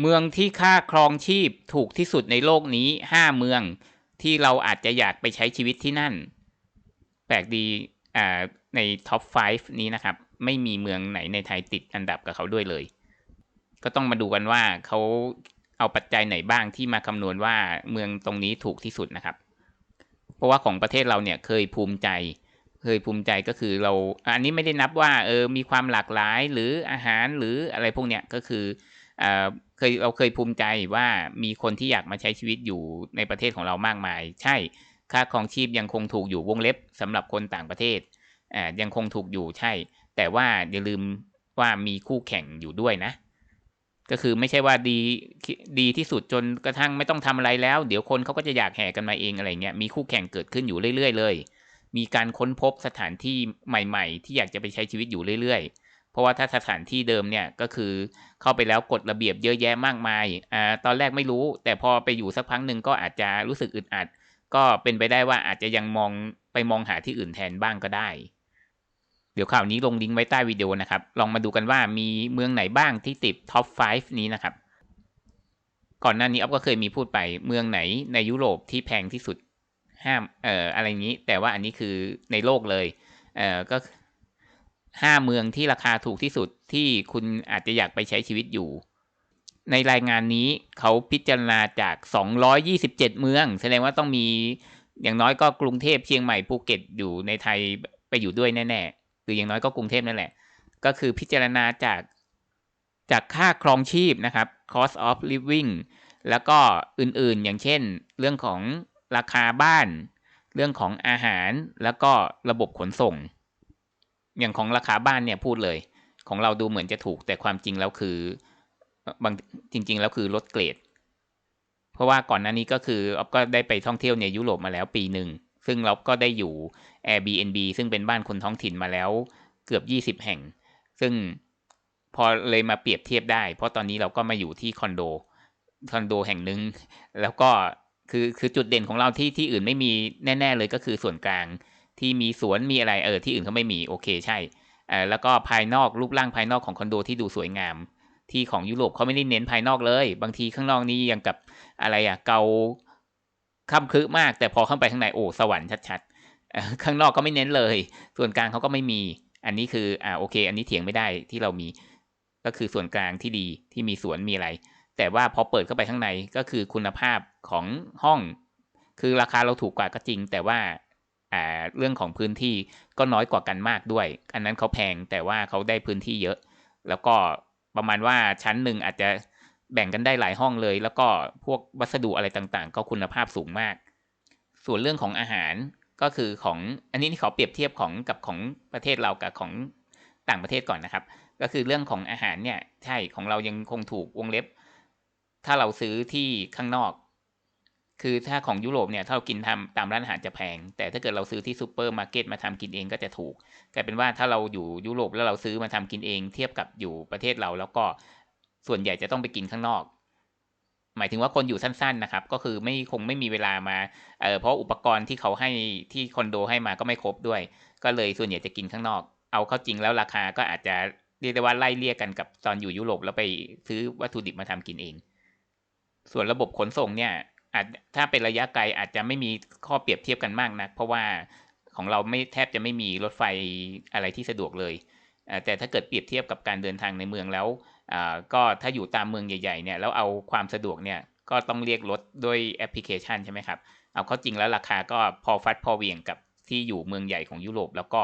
เมืองที่ค่าครองชีพถูกที่สุดในโลกนี้ห้าเมืองที่เราอาจจะอยากไปใช้ชีวิตที่นั่น แปลกดีอ่าในท็อป 5 นี้นะครับ ไม่มีเมืองไหนในไทยติดอันดับกับเขาด้วยเลย ก็ต้องมาดูกันว่าเขาเอาปัจจัยไหนบ้างที่มาคำนวณว่าเมืองตรงนี้ถูกที่สุดนะครับ เพราะว่าของประเทศเราเนี่ยเคยภูมิใจ เคยภูมิใจก็คือเรา อันนี้ไม่ได้นับว่าเออมีความหลากหลายหรืออาหารหรืออะไรพวกเนี้ยก็คือ เคยเราเคยภูมิใจว่ามีคนที่อยากมาใช้ชีวิตอยู่ในประเทศของเรามากมาย ใช่ค่าครองชีพยังคงถูกอยู่วงเล็บสำหรับคนต่างประเทศยังคงถูกอยู่ใช่ แต่ว่าอย่าลืมว่ามีคู่แข่งอยู่ด้วยนะ ก็คือไม่ใช่ว่าดีดีที่สุดจนกระทั่งไม่ต้องทำอะไรแล้ว เดี๋ยวคนเขาก็จะอยากแห่กันมาเองอะไรเงี้ยมีคู่แข่งเกิดขึ้นอยู่เรื่อยๆเลย มีการค้นพบสถานที่ใหม่ ๆ ที่อยากจะไปใช้ชีวิตอยู่เรื่อยๆ ราะว่าถ้าสถานที่เดิมเนี่ยก็คือเข้าไปแล้วกฎระเบียบเยอะแยะมากมายอ่าตอนแรกไม่รู้ แต่พอไปอยู่สักพักหนึ่งก็อาจจะรู้สึกอึดอัด ก็เป็นไปได้ว่าอาจจะยังมองไปมองหาที่อื่นแทนบ้างก็ได้ เดี๋ยวข่าวนี้ลงลิงก์ไว้ใต้วิดีโอนะครับ ลองมาดูกันว่ามีเมืองไหนบ้างที่ติดท็อป 5 นี้นะครับ ก่อนหน้านี้อ๊อฟก็เคยมีพูดไปเมืองไหนในยุโรปที่แพงที่สุดห้ามเอ่ออะไรอย่างนี้ แต่ว่าอันนี้คือในโลกเลยเอ่อก็ ห้าเมืองที่ราคาถูกที่สุดที่คุณอาจจะอยากไปใช้ชีวิตอยู่ ในรายงานนี้เขาพิจารณาจาก 227 เมือง แสดงว่าต้องมีอย่างน้อยก็กรุงเทพเชียงใหม่ภูเก็ตอยู่ในไทยไปอยู่ด้วยแน่ๆหรืออย่างน้อยก็กรุงเทพนั่นแหละ ก็คือพิจารณาจากจากค่าครองชีพนะครับ cost of living แล้วก็อื่นๆ อย่างเช่น เรื่องของราคาบ้าน เรื่องของอาหาร แล้วก็ระบบขนส่ง อย่างของราคาบ้านเนี่ยพูดเลย ของเราดูเหมือนจะถูกแต่ความจริงแล้วคือบางจริง ๆ แล้วคือลดเกรด เพราะว่าก่อนหน้านี้ก็คืออ๊อฟก็ได้ไปท่องเที่ยวในยุโรปมาแล้วปีหนึ่งซึ่งเราก็ได้อยู่ Airbnb ซึ่งเป็นบ้านคนท้องถิ่นมาแล้วเกือบ 20 แห่ง ซึ่งพอเลยมาเปรียบเทียบได้ เพราะตอนนี้เราก็มาอยู่ที่คอนโด คอนโดแห่งหนึ่ง แล้วก็คือคือจุดเด่นของเราที่ที่อื่นไม่มีแน่ ๆ เลยก็คือส่วนกลาง ที่มีสวนมีอะไรเออที่อื่นเขาไม่มีโอเคใช่เออแล้วก็ภายนอกรูปร่างภายนอกของคอนโดที่ดูสวยงาม ที่ของยุโรปเขาไม่ได้เน้นภายนอกเลย บางทีข้างนอกนี่ยังกับอะไรอะเกาค่ำคึมาก แต่พอเข้าไปข้างในโอ้สวรรค์ชัดๆข้างนอกก็ไม่เน้นเลย ส่วนกลางเขาก็ไม่มี อันนี้คืออ่าโอเค อันนี้เถียงไม่ได้ที่เรามีก็คือส่วนกลางที่ดีที่มีสวนมีอะไร แต่ว่าพอเปิดเข้าไปข้างในก็คือคุณภาพของห้อง คือราคาเราถูกกว่าก็จริง แต่ว่า เรื่องของพื้นที่ก็น้อยกว่ากันมากด้วย อันนั้นเขาแพงแต่ว่าเขาได้พื้นที่เยอะ แล้วก็ประมาณว่าชั้นหนึ่งอาจจะแบ่งกันได้หลายห้องเลย แล้วก็พวกวัสดุอะไรต่างๆ ก็คุณภาพสูงมาก ส่วนเรื่องของอาหารก็คือของอันนี้ที่เขอเปรียบเทียบของกับของประเทศเรากับของต่างประเทศก่อนนะครับ ก็คือเรื่องของอาหารเนี่ยใช่ของเรายังคงถูกวงเล็บ ถ้าเราซื้อที่ข้างนอก คือถ้าของยุโรปเนี่ยถ้าเรากินทำตามร้านอาหารจะแพง แต่ถ้าเกิดเราซื้อที่ซูเปอร์มาร์เก็ตมาทำกินเองก็จะถูกกลายเป็นว่าถ้าเราอยู่ยุโรปแล้วเราซื้อมาทำกินเองเทียบกับอยู่ประเทศเรา แล้วก็ส่วนใหญ่จะต้องไปกินข้างนอก หมายถึงว่าคนอยู่สั้นๆนะครับ ก็คือไม่คงไม่มีเวลามาเเพราะอุปกรณ์ที่เขาให้ที่คอนโดให้มาก็ไม่ครบด้วย ก็เลยส่วนใหญ่จะกินข้างนอก เอาเข้าจริงแล้วราคาก็อาจจะเรียกได้ว่าไล่เลี่ยกันกับตอนอยู่ยุโรปแล้วไปซื้อวัตถุดิบมาทำกินเอง ส่วนระบบขนส่งเนี่ย อาจถ้าเป็นระยะไกลอาจจะไม่มีข้อเปรียบเทียบกันมากนะเพราะว่าของเราไม่แทบจะไม่มีรถไฟอะไรที่สะดวกเลย แต่ถ้าเกิดเปรียบเทียบกับการเดินทางในเมืองแล้วก็ถ้าอยู่ตามเมืองใหญ่ๆเนี่ยแล้วเอาความสะดวกเนี่ยก็ต้องเรียกรถด้วยแอปพลิเคชันใช่ไหมครับ เอาเข้าจริงแล้วราคาก็พอฟัดพอเวียงกับที่อยู่เมืองใหญ่ของยุโรป แล้วก็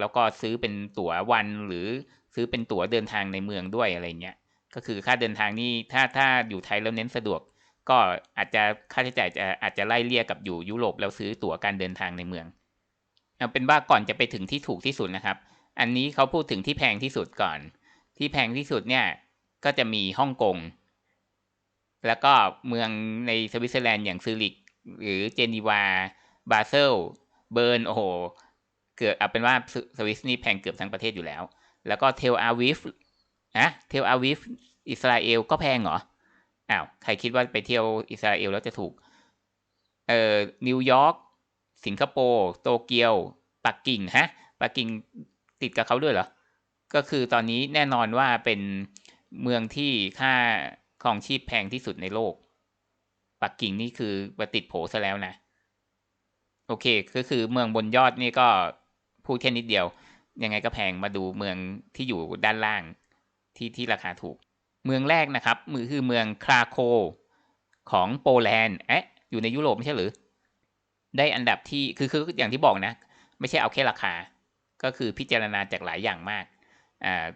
แล้วก็ซื้อเป็นตั๋ววันหรือซื้อเป็นตั๋วเดินทางในเมืองด้วยอะไรเงี้ยก็คือค่าเดินทางนี่ถ้าถ้าอยู่ไทยแล้วเน้นสะดวก ก็อาจจะค่าใช้จ่ายจะอาจจะไล่เลี่ยกับอยู่ยุโรปแล้วซื้อตั๋วการเดินทางในเมืองเอาเป็นว่าก่อนจะไปถึงที่ถูกที่สุดนะครับ อันนี้เขาพูดถึงที่แพงที่สุดก่อน ที่แพงที่สุดเนี่ยก็จะมีฮ่องกงแล้วก็เมืองในสวิตเซอร์แลนด์อย่างซูริก หรือเจนีวา บาเซล เบิร์น โอ้โห เกือบเอาเป็นว่าสวิสนี่แพงเกือบทั้งประเทศอยู่แล้ว แล้วก็เทลอาวิฟนะเทลอาวิฟอิสราเอลก็แพงเหรอ อ้าวใครคิดว่าไปเที่ยวอิสราเอลแล้วจะถูก เอ่อ นิวยอร์ก สิงคโปร์ โตเกียว ปักกิ่งฮะ ปักกิ่งติดกับเขาด้วยเหรอ ก็คือตอนนี้แน่นอนว่าเป็นเมืองที่ค่าครองชีพแพงที่สุดในโลก ปักกิ่งนี่คือมาติดโผซะแล้วนะ โอเค ก็คือเมืองบนยอดนี่ก็พูดแค่นิดเดียว ยังไงก็แพงมาดูเมืองที่อยู่ด้านล่างที่ที่ราคาถูก เมืองแรกนะครับมือคือเมืองคราโคของโปแลนด์เอ๊ะอยู่ในยุโรปไม่ใช่หรือ ได้อันดับที่คือคืออย่างที่บอกนะ ไม่ใช่เอาแค่ราคา ก็คือพิจารณาจากหลายอย่างมากอ่า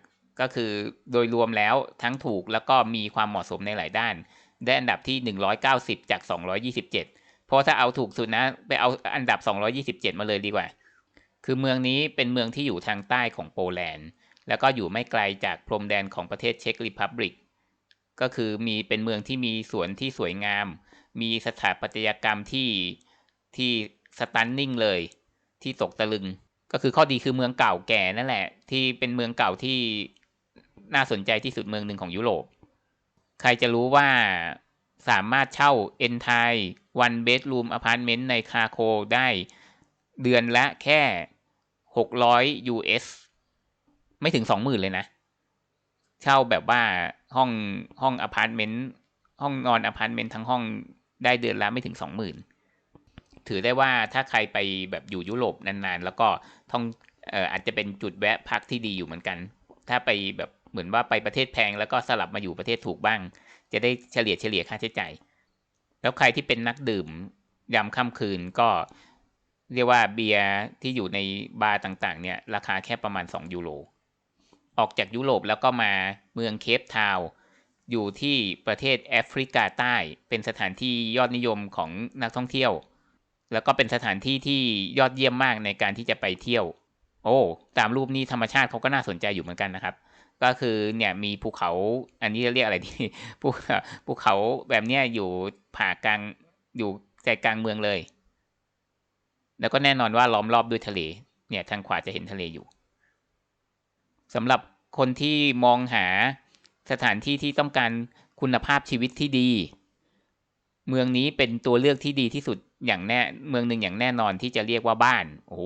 ก็คือโดยรวมแล้วทั้งถูกแล้วก็มีความเหมาะสมในหลายด้าน ได้อันดับที่ 190 จาก 227 เพราะถ้าเอาถูกสุดนะ ไปเอาอันดับ 227 มาเลยดีกว่า คือเมืองนี้เป็นเมืองที่อยู่ทางใต้ของโปแลนด์ แล้วก็อยู่ไม่ไกลจากพรมแดนของประเทศเช็กริพับลิก ก็คือมีเป็นเมืองที่มีสวนที่สวยงาม มีสถาปัตยกรรมที่ที่สตันนิ่งเลย ที่ตกตะลึง ก็คือข้อดีคือเมืองเก่าแก่นั่นแหละ ที่เป็นเมืองเก่าที่น่าสนใจที่สุดเมืองหนึ่งของยุโรป ใครจะรู้ว่าสามารถเช่าเอ็นไทวันเบดรูมอพาร์ตเมนต์ในคาโคได้เดือนละแค่หกร้อย US ไม่ถึงสองหมื่นเลยนะ เช่าแบบว่าห้องห้องอพาร์ตเมนต์ห้องนอนอพาร์ตเมนต์ทั้งห้องได้เดือนละไม่ถึงสองหมื่นถือได้ว่าถ้าใครไปแบบอยู่ยุโรปนานๆ แล้วก็ท่องเอ่ออาจจะเป็นจุดแวะพักที่ดีอยู่เหมือนกัน ถ้าไปแบบเหมือนว่าไปประเทศแพงแล้วก็สลับมาอยู่ประเทศถูกบ้าง จะได้เฉลี่ยเฉลี่ยค่าใช้จ่าย แล้วใครที่เป็นนักดื่มยามค่ำคืนก็เรียกว่าเบียร์ที่อยู่ในบาร์ต่างๆ เนี่ย ราคาแค่ประมาณ 2 ยูโร ออกจากยุโรปแล้วก็มาเมืองเคปทาวน์อยู่ที่ประเทศแอฟริกาใต้ เป็นสถานที่ยอดนิยมของนักท่องเที่ยว แล้วก็เป็นสถานที่ที่ยอดเยี่ยมมากในการที่จะไปเที่ยว โอ้ตามรูปนี้ธรรมชาติเขาก็น่าสนใจอยู่เหมือนกันนะครับ ก็คือเนี่ยมีภูเขาอันนี้เรียกอะไรดีภูภูเขาแบบเนี้ยอยู่ผ่ากลางอยู่ใจกลางเมืองเลย แล้วก็แน่นอนว่าล้อมรอบด้วยทะเล เนี่ยทางขวาจะเห็นทะเลอยู่ สำหรับคนที่มองหาสถานที่ที่ต้องการคุณภาพชีวิตที่ดี เมืองนี้เป็นตัวเลือกที่ดีที่สุดอย่างแน่เมืองหนึ่งอย่างแน่นอนที่จะเรียกว่าบ้าน โอ้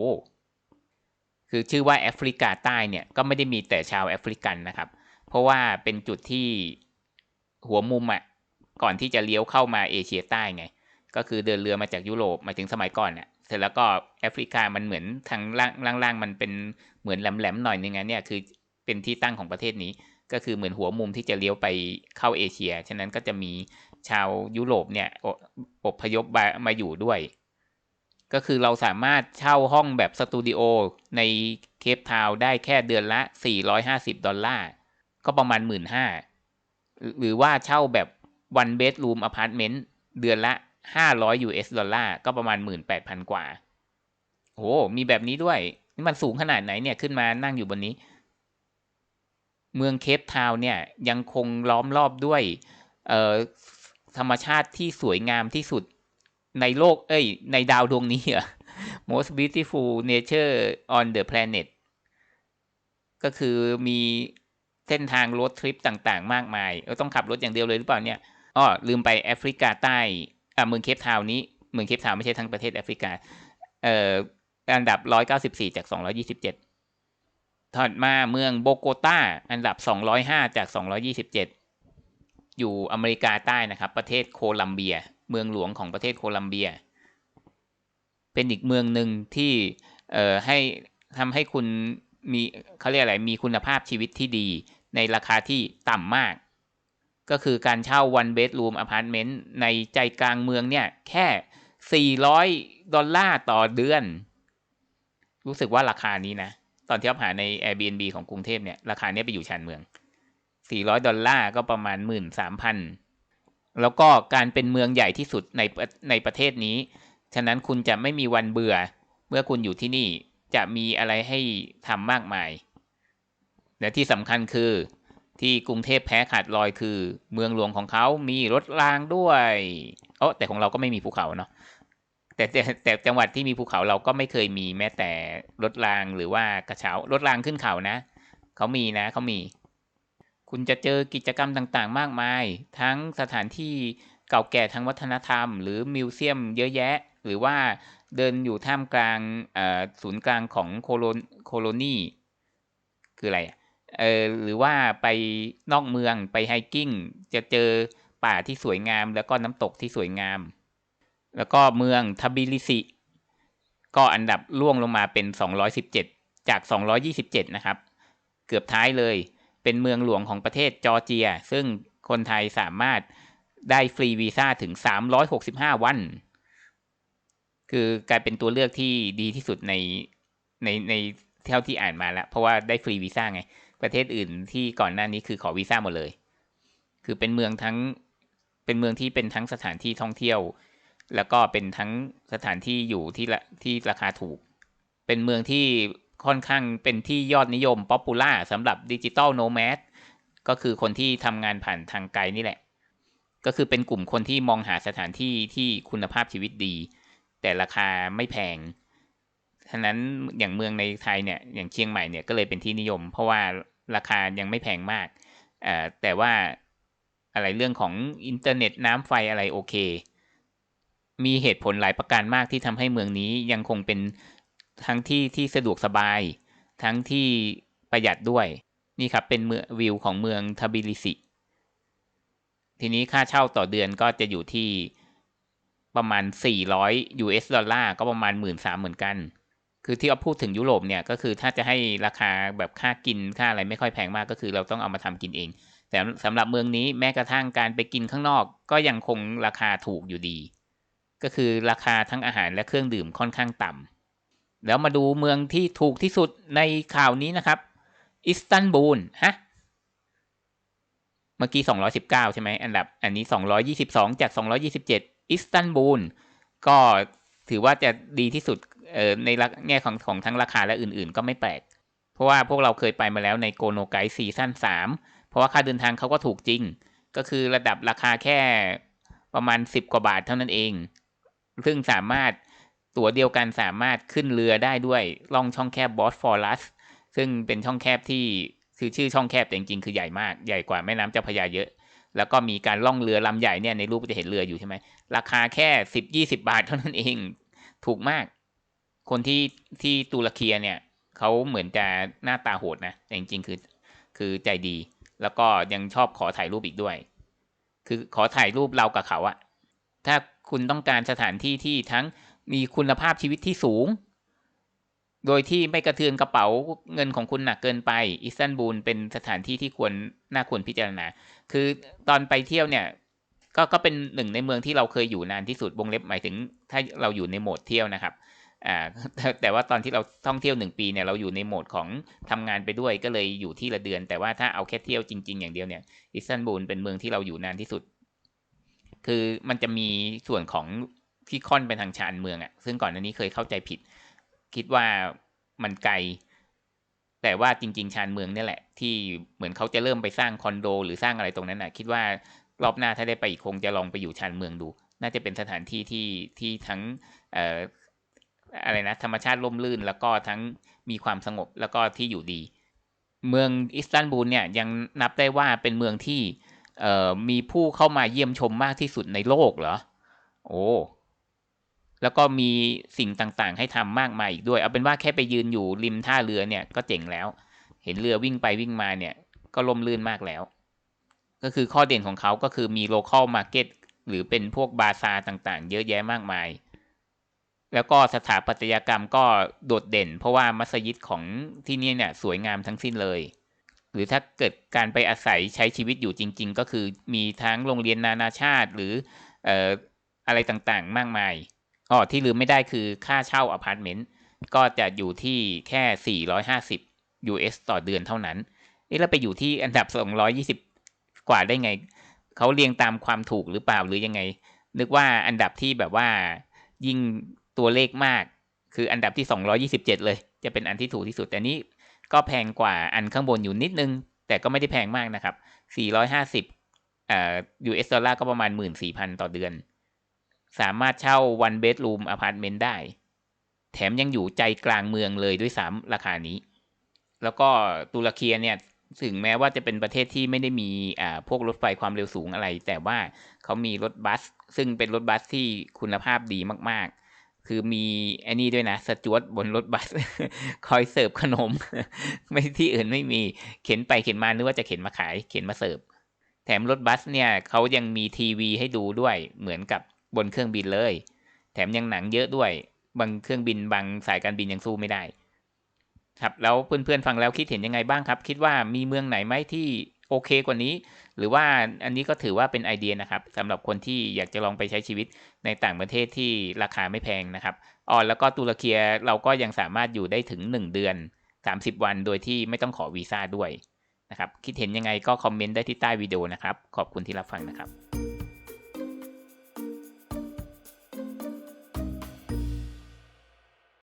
คือชื่อว่าแอฟริกาใต้เนี่ยก็ไม่ได้มีแต่ชาวแอฟริกันนะครับ เพราะว่าเป็นจุดที่หัวมุมอะ่ะก่อนที่จะเลี้ยวเข้ามาเอเชียใต้ไง ก็คือเดินเรือมาจากยุโรปมาถึงสมัยก่อนเน่ะเสร็จแล้วก็แอฟริกามันเหมือนทางล่างล่างๆมันเป็นเหมือนแหลมๆหน่อยนึงไงเนี่ยคือ เป็นที่ตั้งของประเทศนี้ ก็คือเหมือนหัวมุมที่จะเลี้ยวไปเข้าเอเชีย ฉะนั้นก็จะมีชาวยุโรปเนี่ยอพยพมาอยู่ด้วย ก็คือเราสามารถเช่าห้องแบบสตูดิโอในเคปทาวได้แค่เดือนละ 450 ดอลลาร์ ก็ประมาณ 1 5ื่นหรือว่าเช่าแบบ one bedroom apartment เดือนละ 500 US ดอลลาร์ ก็ประมาณ 18,000 กว่าโอ้มีแบบนี้ด้วย นี่มันสูงขนาดไหนเนี่ย ขึ้นมานั่งอยู่บนนี้ เมืองเคปทาวน์เนี่ยยังคงล้อมรอบด้วยธรรมชาติที่สวยงามที่สุดในโลก เอ้ย ในดาวดวงนี้อะ most beautiful nature on the planet ก็คือมีเส้นทางรถทริปต่างๆ มากมายเราต้องขับรถอย่างเดียวเลยหรือเปล่าเนี่ยอ้อลืมไปแอฟริกาใต้อ่าเมืองเคปทาวน์นี้ เมืองเคปทาวน์ไม่ใช่ทั้งประเทศแอฟริกา เอ่ออันดับ 194 จาก 227 ถัดมาเมืองโบโกตาอันดับ 205 จาก 227 อยู่อเมริกาใต้นะครับ ประเทศโคลัมเบีย เมืองหลวงของประเทศโคลัมเบีย เป็นอีกเมืองหนึ่งที่เอ่อให้ทำให้คุณมีเขาเรียกอะไรมีคุณภาพชีวิตที่ดี ในราคาที่ต่ำมาก ก็คือการเช่า one bedroom apartment ในใจกลางเมืองเนี่ย แค่ 400 ดอลลาร์ต่อเดือน รู้สึกว่าราคานี้นะ ตอนที่เราหาใน Airbnb ของกรุงเทพเนี่ยราคาเนี้ยไปอยู่ชานเมือง 400 ดอลลาร์ก็ประมาณ 13,000 แล้วก็การเป็นเมืองใหญ่ที่สุดในในประเทศนี้ ฉะนั้นคุณจะไม่มีวันเบื่อ เมื่อคุณอยู่ที่นี่จะมีอะไรให้ทำมากมาย และที่สำคัญคือที่กรุงเทพแพ้ขาดลอยคือ เมืองหลวงของเขามีรถรางด้วย เออแต่ของเราก็ไม่มีภูเขาเนาะ แต่แต่แต่จังหวัดที่มีภูเขาเราก็ไม่เคยมีแม้แต่รถรางหรือว่ากระเช้ารถรางขึ้นเขานะ เขามีนะเขามี คุณจะเจอกิจกรรมต่างๆ มากมาย ทั้งสถานที่เก่าแก่ทางวัฒนธรรม หรือมิวเซียมเยอะแยะ หรือว่าเดินอยู่ท่ามกลางศูนย์กลางของโคโลโคโลนีคืออะไรเออหรือว่าไปนอกเมืองไปไฮกิ้งจะเจอป่าที่สวยงาม แล้วก็น้ำตกที่สวยงาม แล้วก็เมืองทบิลิซิก็อันดับล่วงลงมาเป็น 217 จาก 227 นะครับ เกือบท้ายเลย เป็นเมืองหลวงของประเทศจอร์เจีย ซึ่งคนไทยสามารถได้ฟรีวีซ่าถึง 365 วัน คือกลายเป็นตัวเลือกที่ดีที่สุดในในในเท่าที่อ่านมาแล้ว เพราะว่าได้ฟรีวีซ่าไง ประเทศอื่นที่ก่อนหน้านี้คือขอวีซ่าหมดเลย คือเป็นเมืองทั้งเป็นเมืองที่เป็นทั้งสถานที่ท่องเที่ยว แล้วก็เป็นทั้งสถานที่อยู่ที่ละที่ราคาถูก เป็นเมืองที่ค่อนข้างเป็นที่ยอดนิยมป๊อปปูล่าสำหรับดิจิตอลโนแมสก็คือคนที่ทำงานผ่านทางไกลนี่แหละ ก็คือเป็นกลุ่มคนที่มองหาสถานที่ที่คุณภาพชีวิตดี แต่ราคาไม่แพงฉะนั้นอย่างเมืองในไทยเนี่ยอย่างเชียงใหม่เนี่ยก็เลยเป็นที่นิยม เพราะว่าราคายังไม่แพงมากแต่ว่าอะไรเรื่องของอินเทอร์เน็ตน้ำไฟอะไรโอเค มีเหตุผลหลายประการมากที่ทำให้เมืองนี้ยังคงเป็นทั้งที่ที่สะดวกสบาย ทั้งที่ประหยัดด้วย นี่ครับเป็นเมืองวิวของเมืองทบิลิซิทีนี้ค่าเช่าต่อเดือนก็จะอยู่ที่ประมาณ 400 US ดอลลาร์ก็ประมาณ 1 3ื่นเหมือนกัน คือที่เราพูดถึงยุโรปเนี่ยก็คือถ้าจะให้ราคาแบบค่ากินค่าอะไรไม่ค่อยแพงมากก็คือเราต้องเอามาทำกินเอง แต่สำหรับเมืองนี้แม้กระทั่งการไปกินข้างนอก ก็ยังคงราคาถูกอยู่ดี ก็คือราคาทั้งอาหารและเครื่องดื่มค่อนข้างต่ำแล้วมาดูเมืองที่ถูกที่สุดในข่าวนี้นะครับ อิสตันบูลฮะเมื่อกี้ 219 ใช่ไหมอันดับอันนี้ 222 จาก 227 อิสตันบูลก็ถือว่าจะดีที่สุดเออในแง่ของของทั้งราคาและอื่นๆ ก็ไม่แปลก เพราะว่าพวกเราเคยไปมาแล้วในโกโนไกซีซั่น3 เพราะว่าค่าเดินทางเขาก็ถูกจริง ก็คือระดับราคาแค่ประมาณ 10 กว่าบาทเท่านั้นเอง ซึ่งสามารถตั๋วเดียวกันสามารถขึ้นเรือได้ด้วยล่องช่องแคบบอสฟอรัสซึ่งเป็นช่องแคบที่คือชื่อช่องแคบแต่จริงๆคือใหญ่มากใหญ่กว่าแม่น้ำเจ้าพระยาเยอะ แล้วก็มีการล่องเรือลำใหญ่เนี่ยในรูปจะเห็นเรืออยู่ใช่ไหมราคาแค่สิบยี่สิบาทเท่านั้นเองถูกมาก คนที่ที่ตุรกีเนี่ยเขาเหมือนจะหน้าตาโหดนะแต่จริงๆคือคือใจดี แล้วก็ยังชอบขอถ่ายรูปอีกด้วย คือขอถ่ายรูปเรากับเขาอะถ้า คุณต้องการสถานที่ที่ทั้งมีคุณภาพชีวิตที่สูง โดยที่ไม่กระเทือนกระเป๋าเงินของคุณหนักเกินไป อิสตันบูลเป็นสถานที่ที่ควรน่าควรพิจารณา คือตอนไปเที่ยวเนี่ย ก็ก็เป็นหนึ่งในเมืองที่เราเคยอยู่นานที่สุดวงเล็บหมายถึง ถ้าเราอยู่ในโหมดเที่ยวนะครับอ่าแต่ว่าตอนที่เราท่องเที่ยวหนึ่งปีเนี่ยเราอยู่ในโหมดของทำงานไปด้วยก็เลยอยู่ที่ละเดือน แต่ว่าถ้าเอาแค่เที่ยวจริง ๆ อย่างเดียวเนี่ยอิสตันบูลเป็นเมืองที่เราอยู่นานที่สุด คือมันจะมีส่วนของที่ค่อนไปทางชานเมืองอะ่ะ ซึ่งก่อนหน้านี้เคยเข้าใจผิด คิดว่ามันไกล แต่ว่าจริง ๆ ชานเมืองนี่แหละ ที่เหมือนเขาจะเริ่มไปสร้างคอนโด หรือสร้างอะไรตรงนั้นนะคิดว่ารอบหน้าถ้าได้ไปอีกคงจะลองไปอยู่ชานเมืองดู น่าจะเป็นสถานที่ที่ที่ทั้งเอ่ออะไรนะธรรมชาติร่มรื่น แล้วก็ทั้งมีความสงบแล้วก็ที่อยู่ดี เมืองอิสตันบูลเนี่ยยังนับได้ว่าเป็นเมืองที่ มีผู้เข้ามาเยี่ยมชมมากที่สุดในโลกเหรอ โอ้แล้วก็มีสิ่งต่างๆ ให้ทำมากมายอีกด้วย เอาเป็นว่าแค่ไปยืนอยู่ริมท่าเรือเนี่ยก็เจ๋งแล้ว เห็นเรือวิ่งไปวิ่งมาเนี่ย ก็ลมลื่นมากแล้ว ก็คือข้อเด่นของเขาก็คือมี local market หรือเป็นพวกบาซาต่างๆ เยอะแยะมากมาย แล้วก็สถาปัตยกรรมก็โดดเด่น เพราะว่ามัสยิดของที่นี่เนี่ยสวยงามทั้งสิ้นเลย หรือถ้าเกิดการไปอาศัยใช้ชีวิตอยู่จริง ๆ ก็คือมีทั้งโรงเรียนนานาชาติ หรือออะไรต่างๆ มากมายอ๋อที่ลืมไม่ได้คือค่าเช่าอพาร์ตเมนต์ก็จะอยู่ที่แค่ 450 US ต่อเดือนเท่านั้นเอ๊ะแล้วไปอยู่ที่อันดับ 220 กว่าได้ไง เขาเรียงตามความถูกหรือเปล่าหรือยังไง นึกว่าอันดับที่แบบว่ายิ่งตัวเลขมาก คืออันดับที่ 227 เลย จะเป็นอันที่ถูกที่สุดแต่นี้ ก็แพงกว่าอันข้างบนอยู่นิดนึง แต่ก็ไม่ได้แพงมากนะครับ 450อ่า US ดอลลาร์ก็ประมาณ 14,000 ต่อเดือน สามารถเช่าวันเบดรูมอพาร์ตเมนต์ได้ แถมยังอยู่ใจกลางเมืองเลยด้วยซ้ำราคานี้ แล้วก็ตุรกีเนี่ยถึงแม้ว่าจะเป็นประเทศที่ไม่ได้มีอ่าพวกรถไฟความเร็วสูงอะไร แต่ว่าเขามีรถบัส ซึ่งเป็นรถบัสที่คุณภาพดีมากๆ คือมีไอ้นี่ด้วยนะสจวตบนรถบัส คอยเสิร์ฟขนม ไม่ที่อื่นไม่มีเข็นไปเข็นมานึกว่าจะเข็นมาขาย เข็นมาเสิร์ฟแแถมรถบัสเนี่ยเขายังมีทีวีให้ดูด้วยเหมือนกับบนเครื่องบินเลย แถมยังหนังเยอะด้วย บางเครื่องบินบางสายการบินยังสู้ไม่ได้ ครับแล้วเพื่อนๆฟังแล้วคิดเห็นยังไงบ้างครับ คิดว่ามีเมืองไหนไหมที่ โอเคกว่านี้ หรือว่าอันนี้ก็ถือว่าเป็นไอเดียนะครับสำหรับคนที่อยากจะลองไปใช้ชีวิตในต่างประเทศที่ราคาไม่แพงนะครับอ๋อแล้วก็ตุรเกียเราก็ยังสามารถอยู่ได้ถึง 1 เดือน 30 วันโดยที่ไม่ต้องขอวีซ่าด้วยนะครับคิดเห็นยังไงก็คอมเมนต์ได้ที่ใต้วิดีโอนะครับ ขอบคุณที่รับฟังนะครับ